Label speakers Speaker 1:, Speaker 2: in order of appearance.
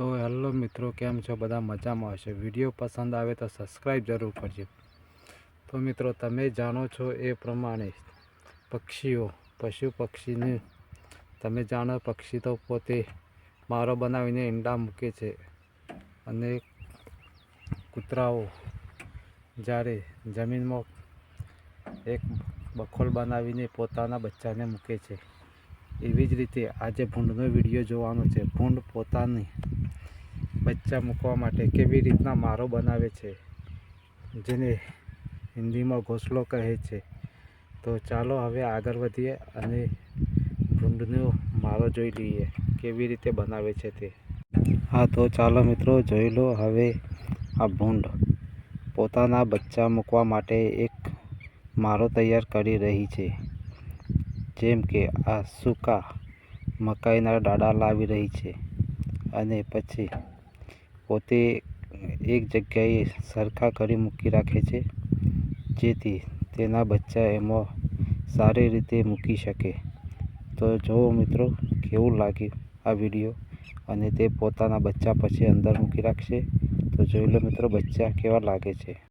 Speaker 1: તો હેલો મિત્રો, કેમ છો? બધા મજામાં હશે? વીડિયો પસંદ આવે તો સબસ્ક્રાઈબ જરૂર કરજો. તો મિત્રો, તમે જાણો છો એ પ્રમાણે પક્ષીઓ, પશુ પક્ષીને તમે જાણો પક્ષી તો પોતે મારો બનાવીને ઈંડા મૂકે છે અને કૂતરાઓ જ્યારે જમીનમાં એક બખોલ બનાવીને પોતાના બચ્ચાને મૂકે છે. એવી જ રીતે આજે ભૂંડનો વીડિયો જોવાનો છે. ભૂંડ પોતાની બચ્ચા મૂકવા માટે કેવી રીતના મારો બનાવે છે, જેને હિન્દીમાં ઘોંસલો કહે છે. તો ચાલો હવે આગળ વધીએ અને ભૂંડનો મારો જોઈ લઈએ કેવી રીતે બનાવે છે તે. હા, તો ચાલો મિત્રો જોઈ લો હવે આ ભૂંડ. પોતાના બચ્ચા મૂકવા માટે એક મારો તૈયાર કરી રહી છે, જેમ કે આ સૂકા મકાઈના ડાડા લાવી રહી છે. અને પછી પોતે એક જગ્યાએ સરખા કરી મૂકી રાખે છે, જેથી તેના બચ્ચા એમાં સારી રીતે મૂકી શકે. તો જુઓ મિત્રો, કેવું લાગ્યું આ વીડિયો? અને તે પોતાના બચ્ચા પછી અંદર મૂકી રાખશે? તો જોઈ લો મિત્રો, બચ્ચા કેવા લાગે છે?